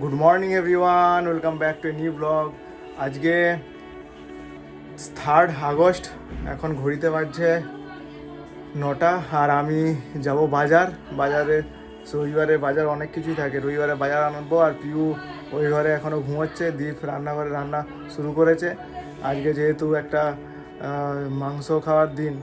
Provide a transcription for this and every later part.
Good morning everyone welcome back to new blog আজকে third August, এখন ঘড়িতে বাজছে নটা আর আমি যাব বাজার। বাজারে রবিবারে বাজার অনেক কিছুই থাকে। রবিবারে বাজার আনব আর পিউ ওই ঘরে এখনও ঘুমোচ্ছে। দীপ রান্নাঘরে রান্না শুরু করেছে। আজকে যেহেতু একটা মাংস খাওয়ার দিন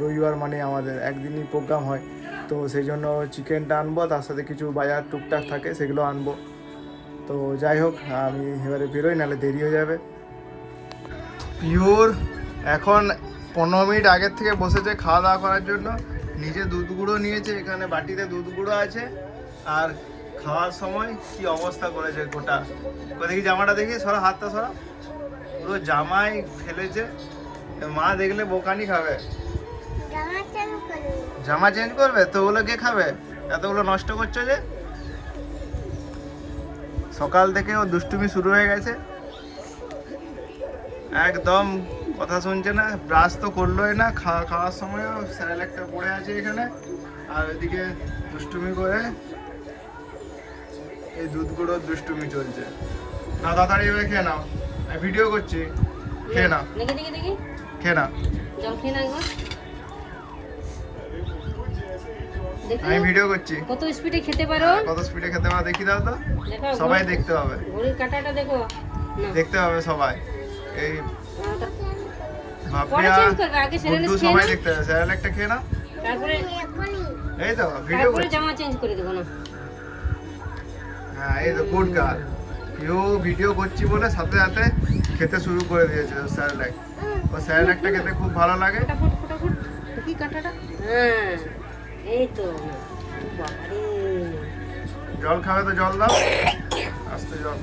রবিবার মানে আমাদের একদিনই প্রোগ্রাম হয়। তো সেই জন্য চিকেনটা আনব, তার সাথে কিছু বাজার টুকটাক থাকে, সেগুলো আনব। তো যাই হোক আমি এবারে বেরোই নাহলে দেরি হয়ে যাবে। পিওর এখন পনেরো মিনিট আগের থেকে বসেছে খাওয়া দাওয়া করার জন্য। নিজে দুধ গুঁড়ো নিয়েছে এখানে বাটিতে দুধ গুঁড়ো আছে। আর খাওয়ার সময় কি অবস্থা করেছে গোটা? দেখি জামাটা দেখি সরা হাতটা সরা। পুরো জামাই ফেলেছে। মা দেখলে বোকানি খাবে। জামা চেঞ্জ করবে? তো ওগুলো কে খাবে? এতগুলো নষ্ট করছ যে? সকাল থেকে ও দুষ্টুমি শুরু হয়ে গেছে। একদম কথা শুনছে না ব্রাশ তো করলোই না খাওয়া খাওয়ার সময়ও স্যারেল একটা পড়ে আছে এখানে। আর ওইদিকে দুষ্টুমি করে এই দুধ গুঁড়োর দুষ্টুমি চলছে। না তাড়াতাড়ি এবার খেয়ে নাও। আমি ভিডিও করছি। খেয়ে নাও। খেয়ে নাও। আমি ভিডিও করছি। কত স্পিডে খেতে পারো? কত স্পিডে খেতে পারো? দেখি দাও তো। সবাই দেখতে পাবে। ঘড়ির কাঁটাটা দেখো। দেখতে পাবে সবাই। এই ভাপিয়া চেঞ্জ করবে আগে সেরেলে গুড্ডু সবাই দেখতে পাবে। স্যারেল একটা খেয়ে নাও। তারপরে এই তো ভিডিও করছি। জামা চেঞ্জ করে দেবো না। হ্যাঁ এই তো গুড গার্ল কেউ ভিডিও করছি বলে সাথে সাথে খেতে শুরু করে দিয়েছে স্যারেলাক ও স্যারেলাকটা খেতে খুব ভালো লাগে। ফটাফট কাঁটাটা। হ্যাঁ। এই তো জল খাবে তো জল দাও। আস্তে জল।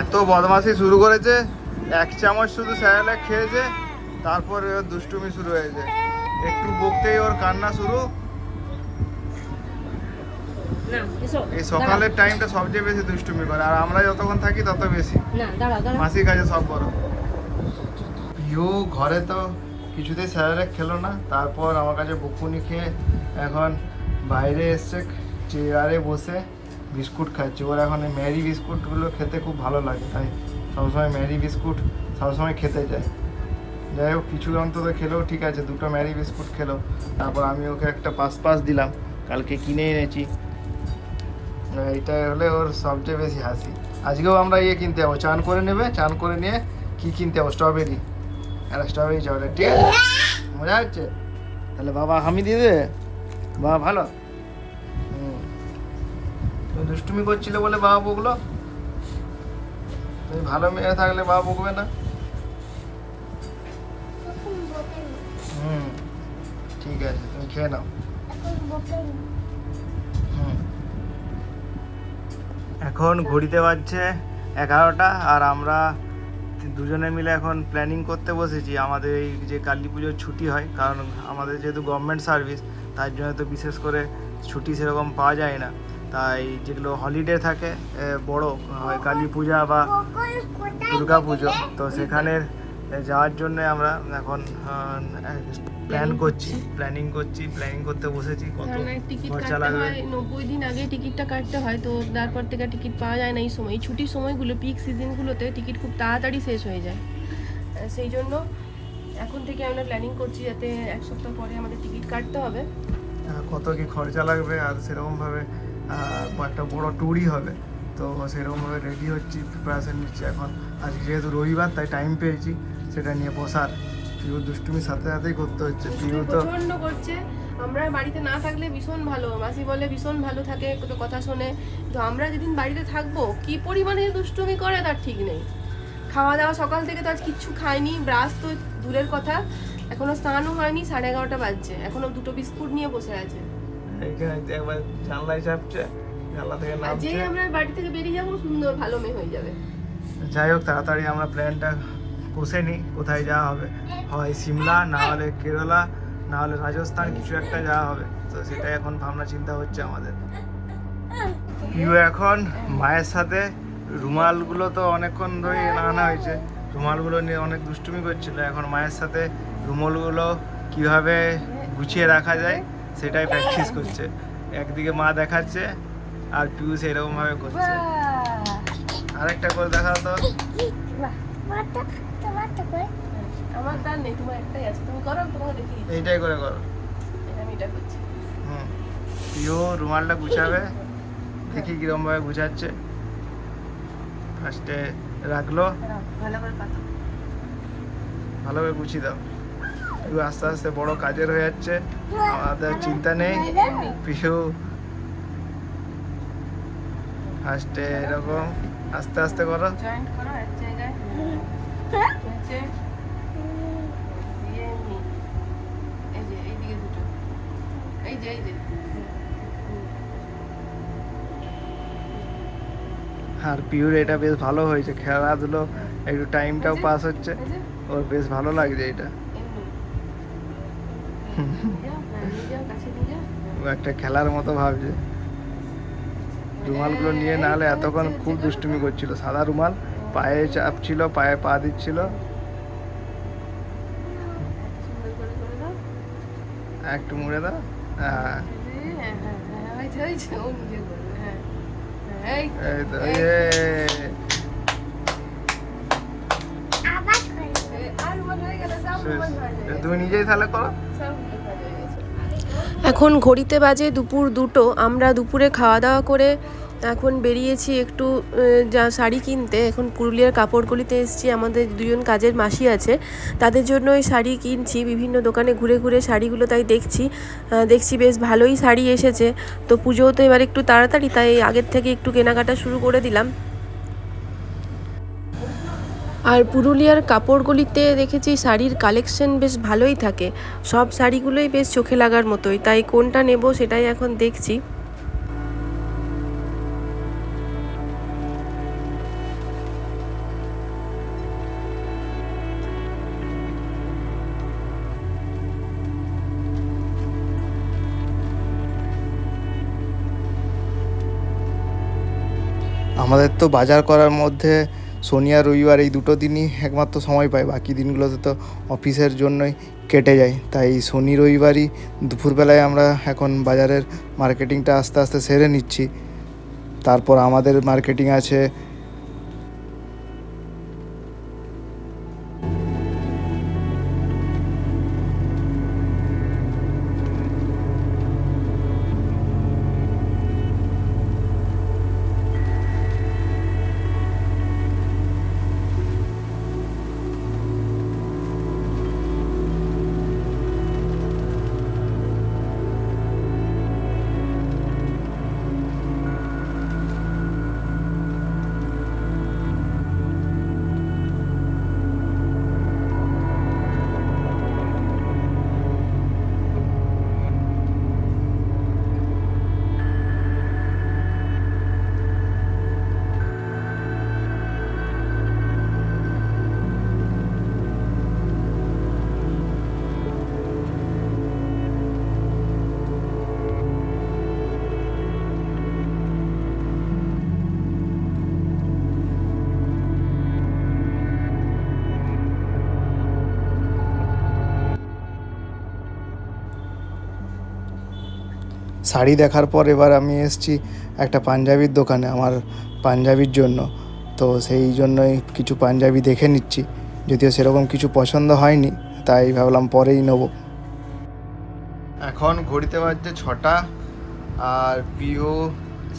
এত বদমাশি শুরু করেছে। এক চামচ শুধু স্যারেলাক খেয়েছে তারপরে দুষ্টুমি শুরু হয়েছে। একটু বকতেই ওর কান্না শুরু। এই সকালের টাইমটা সবচেয়ে বেশি দুষ্টুমি করে আর আমরা যতক্ষণ থাকি তত বেশি। মাসির কাছে সব বড় পিউ ঘরে তো কিছুতেই স্যারেরা খেলো না। তারপর আমার কাছে বকুনি খেয়ে এখন বাইরে এসছে, চেয়ারে বসে বিস্কুট খাচ্ছে। ওর এখন ম্যারি বিস্কুটগুলো খেতে খুব ভালো লাগে, তাই সবসময় ম্যারি বিস্কুট সবসময় খেতে যায়। যাই হোক, কিছু অন্তত খেলেও ঠিক আছে, দুটো ম্যারি বিস্কুট খেলো। তারপর আমি ওকে একটা পাস পাস দিলাম, কালকে কিনে এনেছি। এইটা হলে ওর সবচেয়ে বেশি হাসি। আজকেও আমরা ইয়ে কিনতে যাব, চান করে নেবে, চান করে নিয়ে কি কিনতে যাব স্ট্রবেরি একটা স্ট্রবেরি চকলেট ঠিক আছে মজা হচ্ছে? তাহলে বাবা হামি দিয়ে দেবে বাবা ভালো? হুম। তুমি দুষ্টুমি করছিলে বলে বাবা বকলো। তুমি ভালো মেয়ে থাকলে বাবা বকবে না। হুম ঠিক আছে তুমি খেয়ে নাও। এখন ঘড়িতে বাজছে এগারোটা আর আমরা দুজনে মিলে এখন প্ল্যানিং করতে বসেছি, আমাদের এই যে কালী পুজোর ছুটি হয়, কারণ আমাদের যেহেতু গভর্নমেন্ট সার্ভিস তার জন্য তো বিশেষ করে ছুটি সেরকম পাওয়া যায় না। তাই যেগুলো হলিডে থাকে বড় হয় কালী পূজা বা দুর্গা পুজো, তো সেখানের যাওয়ার জন্য আমরা এখন প্ল্যান করছি প্ল্যানিং করছি প্ল্যানিং করতে বসেছি কত খরচা লাগবে। নব্বই দিন আগে টিকিটটা কাটতে হয় তো তারপর থেকে টিকিট পাওয়া যায় না এই সময়। এই ছুটির সময়গুলো পিক সিজনগুলোতে টিকিট খুব তাড়াতাড়ি শেষ হয়ে যায়। সেই জন্য এখন থেকে আমরা প্ল্যানিং করছি যাতে এক সপ্তাহ পরে আমাদের টিকিট কাটতে হবে। কত কি খরচা লাগবে আর সেরকমভাবে একটা বড় ট্যুরই হবে। তো সেরকমভাবে রেডি হচ্ছি প্রিপারেশন নিচ্ছি এখন। আজকে যেহেতু রবিবার তাই টাইম পেয়েছি। সেটা নিয়ে বসার। পিউ দুষ্টুমির সাথে সাথেই করতে হচ্ছে। পিউ তো প্রচণ্ড করছে। আমরা বাড়িতে না থাকলে ভীষণ ভালো। মাসি বলে ভীষণ ভালো থাকে কত কথা শোনে। তো আমরা যেদিন বাড়িতে থাকব কি পরিমাণে দুষ্টুমি করে তার ঠিক নেই। খাওয়া দাওয়া সকাল থেকে তো আজ কিচ্ছু খায়নি ব্রাশ তো দূরের কথা। এখনও স্নানও হয়নি সাড়ে এগারোটা বাজছে। এখনও দুটো বিস্কুট নিয়ে বসে আছে। এইখানে একবার জানলায় চাপছে জানলা থেকে যেই আমরা বাড়ি থেকে বেরিয়ে যাব সুন্দর ভালো মেয়ে হয়ে যাবে। যাই হোক তাড়াতাড়ি আমরা প্ল্যানটা কষে নিই কোথায় যাওয়া হবে? হয় সিমলা না হলে কেরালা না হলে রাজস্থান কিছু একটা যাওয়া হবে। তো সেটাই এখন ভাবনা চিন্তা হচ্ছে আমাদের। পিউ এখন মায়ের সাথে রুমালগুলো তো অনেকক্ষণ ধরে আনা হয়েছে। রুমালগুলো নিয়ে অনেক দুষ্টুমি করছিল। এখন মায়ের সাথে রুমালগুলো কীভাবে গুছিয়ে রাখা যায় সেটাই প্র্যাকটিস করছে। একদিকে মা দেখাচ্ছে আর পিউ এরকম ভাবে করছে! আরেকটা করে দেখা তো। মারটা করে। আমার তার নেই তোমার একটাই আছে। তুমি করো তোমাকে দেখি এইটাই করে করো। আমি এটা করছি। হুম। পিউ রুমালটা গুছাবে। দেখি কিরম ভাবে গুছাচ্ছে। ফার্স্টে রাখল। ভালো করে পাতো। ভালোভাবে গুছিয়ে দাও। পিউ আস্তে আস্তে বড় কাজের হয়ে যাচ্ছে। আমাদের চিন্তা নেই। পিউ ফার্স্টে এরকম। আস্তে আস্তে করো। জয়েন্ট করো এক জায়গায় নিচে দিয়ে এমনি এই যে এইদিকে দুটো এই যে এই যে। আর পিউর এটা বেশ ভালো হয়েছে। খেলাধুলো একটু টাইমটাও পাস হচ্ছে। ওর বেশ ভালো লাগছে এটা। হ্যাঁ, একটা খেলার মতো ভাবছে। রুমালগুলো নিয়ে না হলে এতক্ষণ খুব দুষ্টুমি করছিল। সাদা রুমাল পায়ে চাপ ছিল পায়ে পা দিচ্ছিল। একটু মুড়ে দাও। এখন ঘড়িতে বাজে দুপুর দুটো আমরা দুপুরে খাওয়া দাওয়া করে এখন বেরিয়েছি একটু যা শাড়ি কিনতে। এখন পুরুলিয়ার কাপড়গুলিতে এসেছি। আমাদের দুজন কাজের মাসি আছে। তাদের জন্য ওই শাড়ি কিনছি। বিভিন্ন দোকানে ঘুরে ঘুরে শাড়িগুলো তাই দেখছি। দেখছি বেশ ভালোই শাড়ি এসেছে। তো পুজোও তো এবার একটু তাড়াতাড়ি, তাই আগের থেকে একটু কেনাকাটা শুরু করে দিলাম। আর পুরুলিয়ার কাপড়গুলিতে দেখেছি শাড়ির কালেকশন বেশ ভালোই থাকে। সব শাড়িগুলোই বেশ চোখে লাগার মতোই। তাই কোনটা নেব সেটাই এখন দেখছি। আমাদের তো বাজার করার মধ্যে শনি আর রবিবার এই দুটো দিনই একমাত্র সময় পাই বাকি দিনগুলোতে তো অফিসের জন্যই কেটে যায়। তাই শনি, রবিবারই দুপুরবেলায় আমরা এখন বাজারের মার্কেটিংটা আস্তে আস্তে সেরে নিচ্ছি। তারপর আমাদের মার্কেটিং আছে শাড়ি দেখার পর এবার আমি এসেছি একটা পাঞ্জাবির দোকানে আমার পাঞ্জাবির জন্য। তো সেই জন্যই কিছু পাঞ্জাবি দেখে নিচ্ছি। যদিও সেরকম কিছু পছন্দ হয়নি, তাই ভাবলাম পরেই নেব। এখন ঘড়িতে বাজছে ছটা, আর পিহু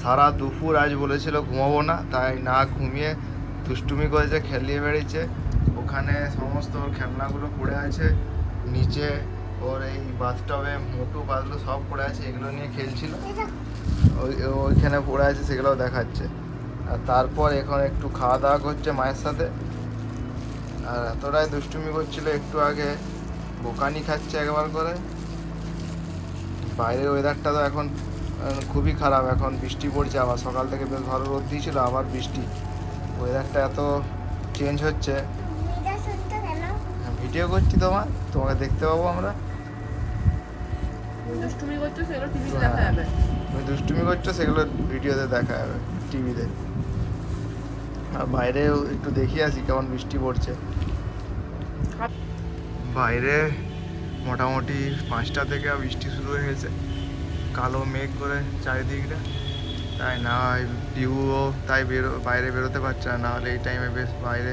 সারা দুপুর আজ বলেছিল ঘুমাবো না, তাই না ঘুমিয়ে দুষ্টুমি করেছে, খেলিয়ে বেড়েছে ওখানে সমস্ত খেলনাগুলো পড়ে আছে, নিচে ওর এই বাথটবে মোটু বাদলু সব পড়ে আছে এগুলো নিয়ে খেলছিল। ওই ওইখানে পড়ে আছে সেগুলো দেখাচ্ছে। আর তারপর এখন একটু খাওয়া দাওয়া করছে মায়ের সাথে। আর এতটাই দুষ্টুমি করছিল একটু আগে বোকানি খাচ্ছে একবার করে। বাইরের ওয়েদারটা তো এখন খুবই খারাপ। এখন বৃষ্টি পড়ছে আবার সকাল থেকে বেশ ভালো রোদ দিয়েছিল আবার বৃষ্টি। ওয়েদারটা এত চেঞ্জ হচ্ছে। ভিডিও করছি তোমার তোমাকে দেখতে পাবো আমরা। দুষ্টুমি করছ সেগুলো টিভিতে হ্যাঁ। দেখা যাবে। তুমি দুষ্টুমি করছ সেগুলো ভিডিওতে দেখা যাবে টিভিতে আর বাইরেও একটু দেখি আসি কেমন বৃষ্টি পড়ছে। বাইরে মোটামুটি পাঁচটা থেকে বৃষ্টি শুরু হয়ে গেছে। কালো মেঘ করে চারিদিকটা। তাই না পিউও তাই বেরো বাইরে বেরোতে পারছে না নাহলে এই টাইমে বেশ বাইরে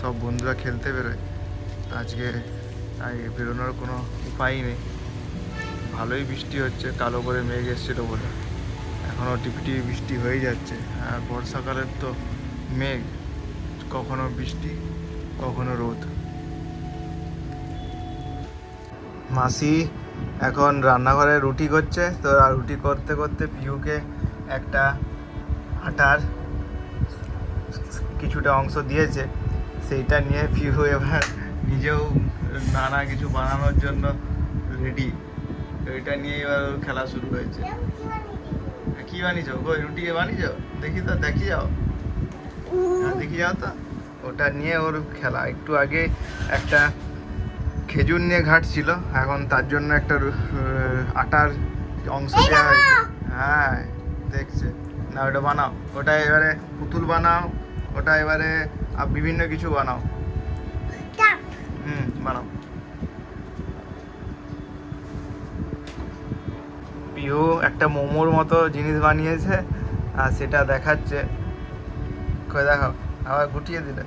সব বন্ধুরা খেলতে বেরোয়। আজকে তাই বেরোনোর কোনো উপায় নেই। ভালোই বৃষ্টি হচ্ছে, কালো করে মেঘ এসেছিল বলে। এখনও টিপিটিপি বৃষ্টি হয়ে যাচ্ছে। আর বর্ষাকালের তো মেঘ, কখনো বৃষ্টি, কখনো রোদ। মাসি এখন রান্নাঘরে রুটি করছে, তো রুটি করতে করতে পিউকে একটা আটার কিছুটা অংশ দিয়েছে। সেইটা নিয়ে পিউ এবার নিজেও নানা কিছু বানানোর জন্য রেডি ওইটা নিয়ে এবার খেলা শুরু হয়েছে। কি বানিয়েছো? গো রুটি বানিয়েছো? দেখি তো দেখি যাও। হ্যাঁ, দেখি যাও তো। ওটা নিয়ে ওর খেলা। একটু আগে একটা খেজুর নিয়ে ঘাটছিল এখন তার জন্য একটা আটার অংশ দেওয়া হয়েছে। হ্যাঁ দেখছে। না ওটা বানাও। ওটা এবারে পুতুল বানাও। ওটা এবারে বিভিন্ন কিছু বানাও। হুম বানাও। পিহু একটা মোমোর মতো জিনিস বানিয়েছে আর সেটা দেখাচ্ছে। কই দেখাও আবার গুটিয়ে দিলে।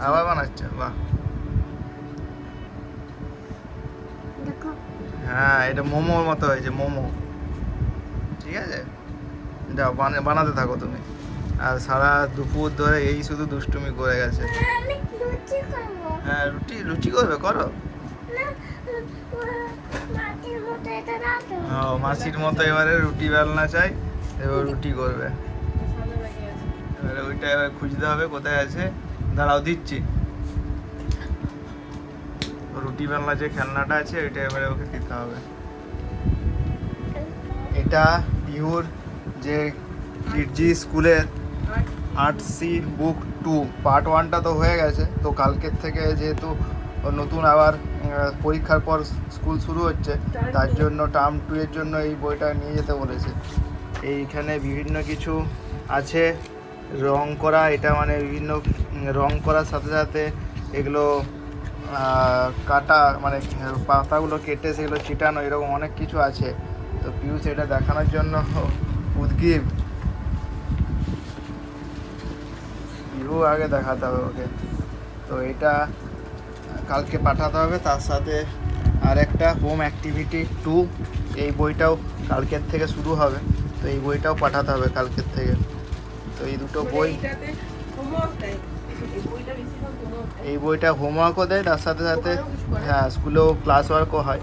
আবার বানাচ্ছে। বাহ। হ্যাঁ এটা মোমোর মতো হয়েছে মোমো। ঠিক আছে? যাও বানা- বানাতে থাকো তুমি। আর সারা দুপুর ধরে এই শুধু দুষ্টুমি করে গেছে। করব। হ্যাঁ রুটি লুচি করবে করো। ও মাসির মতো এবারে রুটি বেলনা চাই, এবার রুটি করবে। এবারে ওইটা এবার খুঁজতে হবে কোথায় আছে। দাঁড়াও, দিচ্ছি। রুটি বেলনা যে খেলনাটা আছে, ওইটা এবারে ওকে দিতে হবে। এটা পিহুর যে কিডজি স্কুলের আর্ট সি বুক টু, পার্ট ওয়ানটা তো হয়ে গেছে, তো কালকের থেকে যেহেতু নতুন আবার পরীক্ষার পর স্কুল শুরু হচ্ছে। তার জন্য টার্ম টু এর জন্য এই বইটা নিয়ে যেতে বলেছে। এইখানে বিভিন্ন কিছু আছে। রং করা, এটা মানে বিভিন্ন রং করার সাথে সাথে এগুলো কাটা মানে পাতাগুলো কেটে সেগুলো চিটানো এরকম অনেক কিছু আছে। তো পিউষ এটা দেখানোর জন্য উদ্গ্রীব পিউ আগে দেখাতে হবে ওকে। তো এটা কালকে পাঠাতে হবে তার সাথে আর একটা হোম অ্যাক্টিভিটি টু এই বইটাও কালকের থেকে শুরু হবে তো এই বইটাও পাঠাতে হবে কালকের থেকে তো এই দুটো বই homework দেয়। এই বইটা হোমওয়ার্কও দেয় তার সাথে সাথে। হ্যাঁ স্কুলেও ক্লাস ওয়ার্কও হয়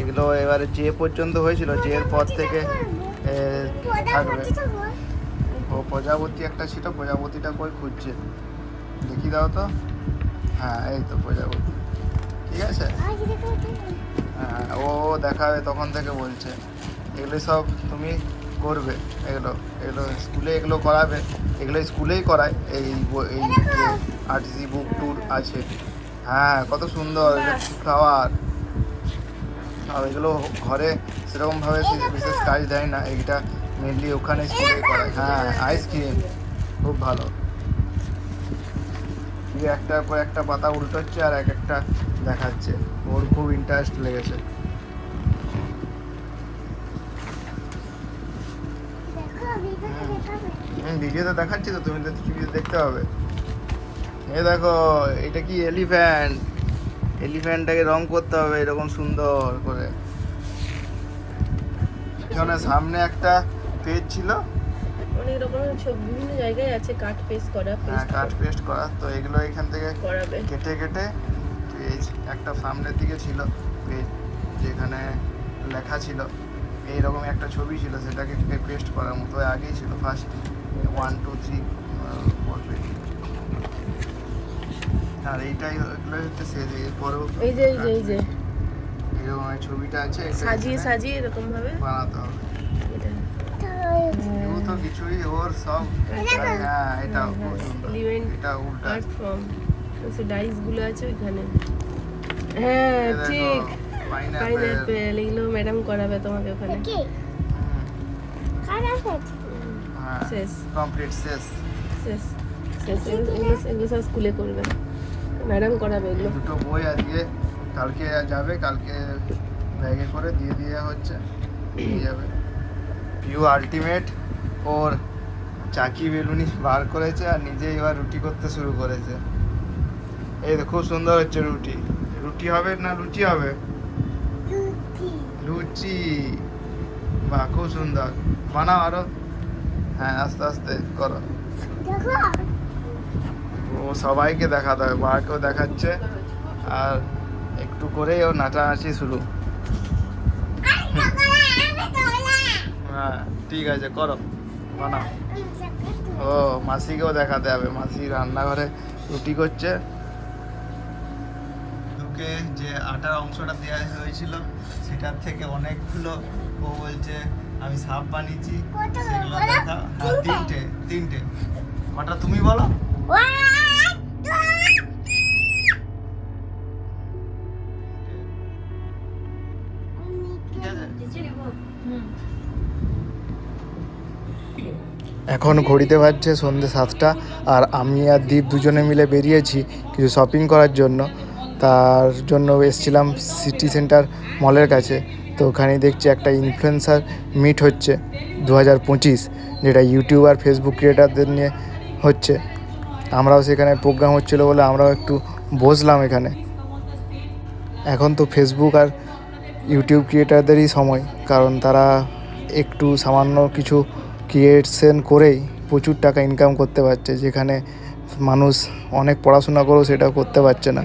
এগুলো এবারে যে পর্যন্ত হয়েছিল যে এর পর থেকে থাকবে। ও প্রজাপতি একটা ছিল প্রজাপতিটা কই খুঁজছে দেখি দাও তো হ্যাঁ এই তো প্রজাপতি ঠিক আছে? হ্যাঁ ও দেখাবে তখন থেকে বলছে। এগুলো সব তুমি করবে, এগুলো এগুলো স্কুলে এগুলো করাবে, এগুলো স্কুলেই করায়, এই এই যে আর্টসি বুক ট্যুর আছে। হ্যাঁ কত সুন্দর ফ্লাওয়ার আর এগুলো ঘরে সেরকমভাবে বিশেষ কাজ দেয় না, এইটা মেনলি ওখানে স্কুলে করায়। হ্যাঁ আইসক্রিম খুব ভালো। একটার পর একটা পাতা উল্টোচ্ছে আর এক একটা দেখাচ্ছে। ওর খুব ইন্টারেস্ট লেগেছে। দেখো ভিডিওতে দেখাবে। হুম ভিডিওতে দেখাচ্ছি তো তুমি তো টিভিতে দেখতে হবে এ দেখো এটা কি এলিফ্যান্ট এলিফ্যান্টটাকে রং করতে হবে এরকম সুন্দর করে। এখানে সামনে একটা পেজ ছিল। অনেক রকমের বিভিন্ন জায়গায় আছে কাট পেস্ট করা হ্যাঁ কাট পেস্ট করা। তো এগুলো এখান থেকে কেটে কেটে পেজ একটা সামনের দিকে ছিল পেজ যেখানে লেখা ছিল এইরকম একটা ছবি ছিল সেটাকে পেস্ট করার মতো আগেই ছিল first one two three four আর এইটাই এগুলো হচ্ছে শেষ এরপরেও এই যে এই যে এই যে। এরকম ছবিটা আছে সাজিয়ে সাজিয়ে এরকম ভাবে বানাতে হবে। এটা। ও তো কিছুই ওর সব। হ্যাঁ এটা খুব এটা উল্টা। আর্ট ফর্ম সে ডাইসগুলো আছে ওইখানে। হ্যাঁ ঠিক। পাইনাপেল এগুলো ম্যাডাম করাবে তোমাকে ওখানে। কি? কার আছে। হ্যাঁ শেষ। কমপ্লিট শেষ। শেষ শেষ। এগুলো সব স্কুলে করবে। ম্যাডাম করাবে এগুলো। দুটো বই আজকে কালকে যাবে কালকে ব্যাগে করে দিয়ে দিয়ে হচ্ছে নিয়ে যাবে। পিউ আলটিমেট ওর চাকি বেলুনি বার করেছে আর নিজে এবার রুটি করতে শুরু করেছে। এই তো খুব সুন্দর হচ্ছে রুটি। রুটি হবে না লুচি হবে? লুচি। বাহ খুব সুন্দর। বানাও আরও। হ্যাঁ আস্তে আস্তে করো। ও সবাইকে দেখাতে হবে মাকেও দেখাচ্ছে। আর একটু করেই ও নাচানাচি শুরু। হ্যাঁ ঠিক আছে করো। বানাও। ও মাসিকেও দেখাতে হবে। মাসি রান্নাঘরে রুটি করছে। দুকে যে আটার অংশটা দেওয়া হয়েছিল সেটার থেকে অনেকগুলো ও বলছে আমি সাপ বানিয়েছি সেগুলো দেখা হ্যাঁ তিনটে। তিনটে কটা তুমি বলো? ঠিক আছে? এখন ঘড়িতে বাজছে সন্ধ্যে সাতটা আর আমি আর দীপ দুজনে মিলে বেরিয়েছি কিছু শপিং করার জন্য। তার জন্য এসেছিলাম সিটি সেন্টার মলের কাছে। তো ওখানে দেখছি একটা ইনফ্লুয়েন্সার মিট হচ্ছে দু হাজার পঁচিশ, যেটা ইউটিউব আর ফেসবুক ক্রিয়েটারদের নিয়ে হচ্ছে। আমরাও সেখানে প্রোগ্রাম হচ্ছিল বলে আমরাও একটু বসলাম এখানে। এখন তো ফেসবুক আর ইউটিউব ক্রিয়েটারদেরই সময়, কারণ তারা একটু সামান্য কিছু ক্রিয়েশন করেই প্রচুর টাকা ইনকাম করতে পারছে, যেখানে মানুষ অনেক পড়াশোনা করেও সেটা করতে পারছে না।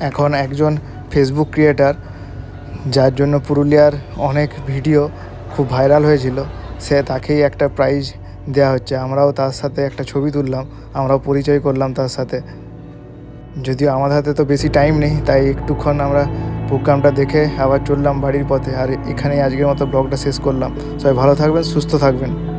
এখন একজন ফেসবুক ক্রিয়েটার যার জন্য পুরুলিয়ার অনেক ভিডিও খুব ভাইরাল হয়েছিল, সে তাকেই একটা প্রাইজ দেওয়া হচ্ছে। আমরাও তার সাথে একটা ছবি তুললাম, আমরাও পরিচয় করলাম তার সাথে। যদিও আমাদের হাতে তো বেশি টাইম নেই, তাই একটুক্ষণ আমরা প্রোগ্রামটা দেখে আবার চললাম বাড়ির পথে। আর এখানেই আজকের মতো ব্লগটা শেষ করলাম। সবাই ভালো থাকবেন, সুস্থ থাকবেন।